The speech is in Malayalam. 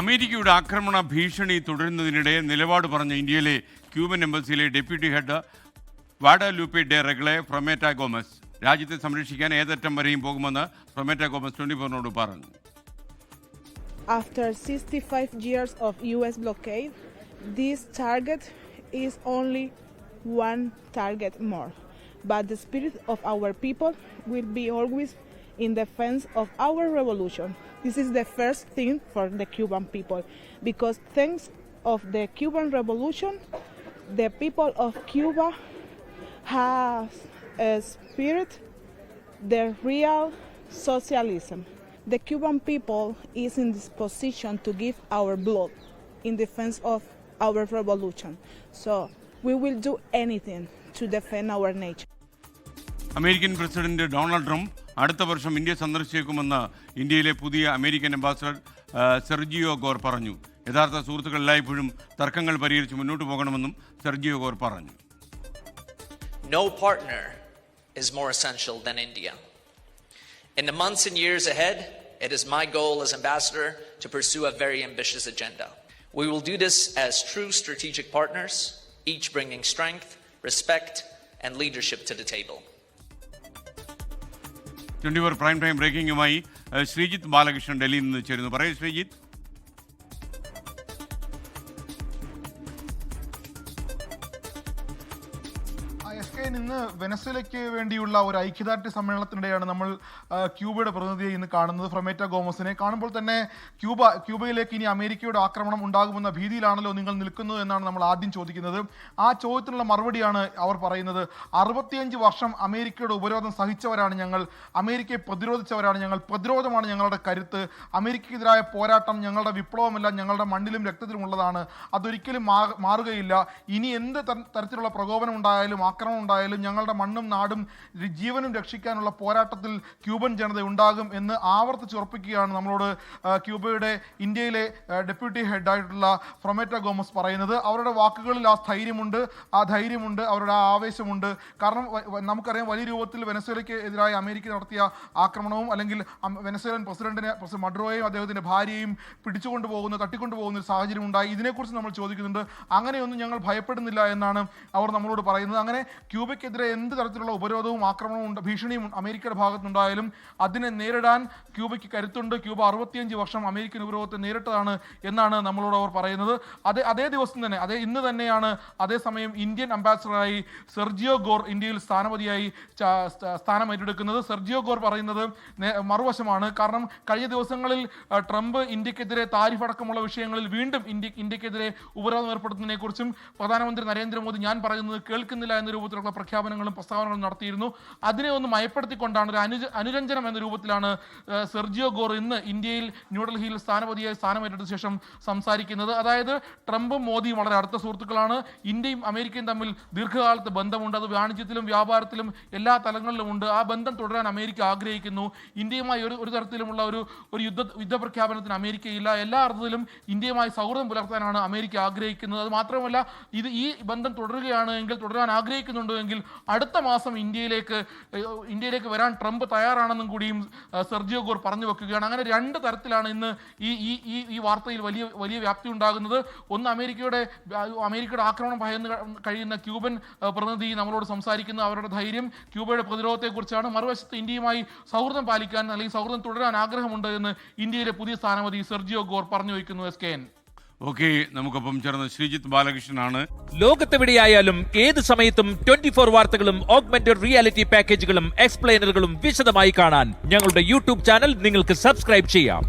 അമേരിക്കയുടെ ആക്രമണ ഭീഷണി തുടരുന്നതിനിടെ നിലപാട് പറഞ്ഞ ഇന്ത്യയിലെ Cuban എംബസിയിലെ deputy head Guadalupe de Regla Fromete Gomez രാജ്യത്തെ സംരക്ഷിക്കാൻ ഏതറ്റം വരെയും പോകുമെന്ന് ഫ്രൊമേറ്റ ഗോമസ് ട്വന്റി ഫോറിനോട് പറഞ്ഞു After 65 years of US blockade, this target is only one target more. But the spirit of our people will be always in defense of our revolution. This is the first thing for the Cuban people because thanks of the Cuban revolution, the people of Cuba has a spirit, the real socialism. The Cuban people is in this position to give our blood in defense of our revolution. So we will do anything to defend our nature. American president Donald Trump അടുത്ത വർഷം ഇന്ത്യ സന്ദർശിച്ചേക്കുമെന്ന് ഇന്ത്യയിലെ പുതിയ അമേരിക്കൻ അംബാസഡർ ആ, സെർജിയോ ഗോർ പറഞ്ഞു യഥാർത്ഥ സുഹൃത്തുക്കൾ എല്ലായ്പ്പോഴും തർക്കങ്ങൾ പരിഹരിച്ച് മുന്നോട്ട് പോകണമെന്നും സെർജിയോ ഗോർ പറഞ്ഞു No partner is more essential than India. In the months and years ahead, it is my goal as ambassador to pursue a very ambitious agenda. We will do this as true strategic partners, each bringing strength, respect, and leadership to the table. Twenty four prime time ബ്രേക്കിംഗുമായി Sreejith Balakrishnan ഡൽഹിയിൽ നിന്ന് ചേരുന്നു. പറയൂ ശ്രീജിത്ത്. എസ് കെ ഇന്ന് വെനസ്വലയ്ക്ക് വേണ്ടിയുള്ള ഒരു ഐക്യദാർഢ്യ സമ്മേളനത്തിനിടെയാണ് നമ്മൾ ക്യൂബയുടെ പ്രതിനിധിയെ ഇന്ന് കാണുന്നത്. ഫ്രമേറ്റ ഗോമസിനെ കാണുമ്പോൾ തന്നെ ക്യൂബ ക്യൂബയിലേക്ക് ഇനി അമേരിക്കയുടെ ആക്രമണം ഉണ്ടാകുമെന്ന ഭീതിയിലാണല്ലോ നിങ്ങൾ നിൽക്കുന്നത് എന്നാണ് നമ്മൾ ആദ്യം ചോദിക്കുന്നത്. ആ ചോദ്യത്തിനുള്ള മറുപടിയാണ് അവർ പറയുന്നത്. അറുപത്തിയഞ്ച് വർഷം അമേരിക്കയുടെ ഉപരോധം സഹിച്ചവരാണ് ഞങ്ങൾ. അമേരിക്കയെ പ്രതിരോധിച്ചവരാണ് ഞങ്ങൾ. പ്രതിരോധമാണ് ഞങ്ങളുടെ കരുത്ത്. അമേരിക്കയ്ക്കെതിരായ പോരാട്ടം ഞങ്ങളുടെ വിപ്ലവമെല്ലാം ഞങ്ങളുടെ മണ്ണിലും രക്തത്തിലും ഉള്ളതാണ്. അതൊരിക്കലും മാറുകയില്ല. ഇനി എന്ത് തരത്തിലുള്ള പ്രകോപനം ഉണ്ടായാലും ആക്രമണം ഉണ്ടായാലും ഞങ്ങളുടെ മണ്ണും നാടും ജീവനും രക്ഷിക്കാനുള്ള പോരാട്ടത്തിൽ ക്യൂബൻ ജനത ഉണ്ടാകും എന്ന് ആവർത്തിച്ച് ഉറപ്പിക്കുകയാണ് നമ്മളോട് ക്യൂബയുടെ ഇന്ത്യയിലെ ഡെപ്യൂട്ടി ഹെഡായിട്ടുള്ള ഫ്രൊമേറ്റ ഗോമസ് പറയുന്നത്. അവരുടെ വാക്കുകളിൽ ആ സ്ഥൈര്യമുണ്ട് ആ ധൈര്യമുണ്ട് അവരുടെ ആ ആവേശമുണ്ട്. കാരണം നമുക്കറിയാം വലിയ രൂപത്തിൽ വെനസ്വേലയ്ക്ക് എതിരായി അമേരിക്ക നടത്തിയ ആക്രമണവും അല്ലെങ്കിൽ വെനസ്വേലൻ പ്രസിഡന്റിനെ പ്രസിഡന്റ് മഡ്രോയെയും അദ്ദേഹത്തിന്റെ ഭാര്യയെയും പിടിച്ചുകൊണ്ട് പോകുന്ന തട്ടിക്കൊണ്ടു പോകുന്ന ഒരു സാഹചര്യം ഉണ്ടായി ഇതിനെക്കുറിച്ച് നമ്മൾ ചോദിക്കുന്നുണ്ട്. അങ്ങനെയൊന്നും ഞങ്ങൾ ഭയപ്പെടുന്നില്ല എന്നാണ് അവർ നമ്മളോട് പറയുന്നത്. അങ്ങനെ ക്യൂബയ്ക്കെതിരെ എന്ത് തരത്തിലുള്ള ഉപരോധവും ആക്രമണവും ഉണ്ട് ഭീഷണിയും അമേരിക്കയുടെ ഭാഗത്തുനിന്നുണ്ടായാലും അതിനെ നേരിടാൻ ക്യൂബയ്ക്ക് കരുത്തുണ്ട്. ക്യൂബ അറുപത്തിയഞ്ച് വർഷം അമേരിക്കൻ ഉപരോധത്തെ നേരിട്ടതാണ് എന്നാണ് നമ്മളോട് അവർ പറയുന്നത്. അതേ അതേ ദിവസം തന്നെ അതേ ഇന്ന് തന്നെയാണ് അതേസമയം ഇന്ത്യൻ അംബാസഡറായി സെർജിയോ ഗോർ ഇന്ത്യയിൽ സ്ഥാനപതിയായി സ്ഥാനം ഏറ്റെടുക്കുന്നത്. സെർജിയോ ഗോർ പറയുന്നത് മറുവശമാണ്. കാരണം കഴിഞ്ഞ ദിവസങ്ങളിൽ ട്രംപ് ഇന്ത്യക്കെതിരെ താരിഫ് അടക്കമുള്ള വിഷയങ്ങളിൽ വീണ്ടും ഇന്ത്യ ഇന്ത്യക്കെതിരെ ഉപരോധം ഏർപ്പെടുത്തുന്നതിനെക്കുറിച്ചും പ്രധാനമന്ത്രി നരേന്ദ്രമോദി ഞാൻ പറയുന്നത് കേൾക്കുന്നില്ല എന്ന രൂപത്തിലുള്ള പ്രഖ്യാപനങ്ങളും പ്രസ്താവനകളും നടത്തിയിരുന്നു. അതിനെ ഒന്ന് മയപ്പെടുത്തിക്കൊണ്ടാണ് ഒരു അനുരഞ്ജനം എന്ന രൂപത്തിലാണ് സെർജിയോ ഗോർ ഇന്ന് ഇന്ത്യയിൽ ന്യൂഡൽഹിയിൽ സ്ഥാനപതിയായി സ്ഥാനമേറ്റെടുത്ത ശേഷം സംസാരിക്കുന്നത്. അതായത് ട്രംപും മോദിയും വളരെ അടുത്ത സുഹൃത്തുക്കളാണ്. ഇന്ത്യയും അമേരിക്കയും തമ്മിൽ ദീർഘകാലത്ത് ബന്ധമുണ്ട്. അത് വാണിജ്യത്തിലും വ്യാപാരത്തിലും എല്ലാ തലങ്ങളിലും ഉണ്ട്. ആ ബന്ധം തുടരാൻ അമേരിക്ക ആഗ്രഹിക്കുന്നു. ഇന്ത്യയുമായി ഒരു ഒരു തരത്തിലുമുള്ള ഒരു ഒരു യുദ്ധ യുദ്ധ പ്രഖ്യാപനത്തിന് അമേരിക്കയില്ല. എല്ലാ അർത്ഥത്തിലും ഇന്ത്യയുമായി സൗഹൃദം പുലർത്താനാണ് അമേരിക്ക ആഗ്രഹിക്കുന്നത്. അത് മാത്രമല്ല ഇത് ഈ ബന്ധം തുടരുകയാണ് എങ്കിൽ തുടരാൻ ആഗ്രഹിക്കുന്നുണ്ടോ എങ്കിൽ അടുത്ത മാസം ഇന്ത്യയിലേക്ക് ഇന്ത്യയിലേക്ക് വരാൻ ട്രംപ് തയ്യാറാണെന്നും കൂടിയും സെർജിയോ ഗോർ പറഞ്ഞു വെക്കുകയാണ്. അങ്ങനെ രണ്ട് തരത്തിലാണ് ഇന്ന് ഈ ഈ ഈ ഈ വാർത്തയിൽ വലിയ വലിയ വ്യാപ്തി ഉണ്ടാകുന്നത്. ഒന്ന് അമേരിക്കയുടെ അമേരിക്കയുടെ ആക്രമണം ഭയന്ന് കഴിയുന്ന ക്യൂബൻ പ്രതിനിധി നമ്മളോട് സംസാരിക്കുന്ന. അവരുടെ ധൈര്യം ക്യൂബയുടെ പ്രതിരോധത്തെക്കുറിച്ചാണ്. മറുവശത്ത് ഇന്ത്യയുമായി സൗഹൃദം പാലിക്കാൻ അല്ലെങ്കിൽ സൗഹൃദം തുടരാൻ ആഗ്രഹമുണ്ട് എന്ന് ഇന്ത്യയിലെ പുതിയ സ്ഥാനപതി സെർജിയോ ഗോർ പറഞ്ഞു വയ്ക്കുന്നു എസ് കെ എൻ. ഓക്കെ നമുക്കൊപ്പം ചേർന്ന് ശ്രീജിത്ത് ബാലകൃഷ്ണനാണ്. ലോകത്തെവിടെയായാലും ഏത് സമയത്തും ട്വന്റി ഫോർ വാർത്തകളും ഓഗ്മെന്റഡ് റിയാലിറ്റി പാക്കേജുകളും എക്സ്പ്ലെയിനറുകളും വിശദമായി കാണാൻ ഞങ്ങളുടെ യൂട്യൂബ് ചാനൽ നിങ്ങൾക്ക് സബ്സ്ക്രൈബ് ചെയ്യാം.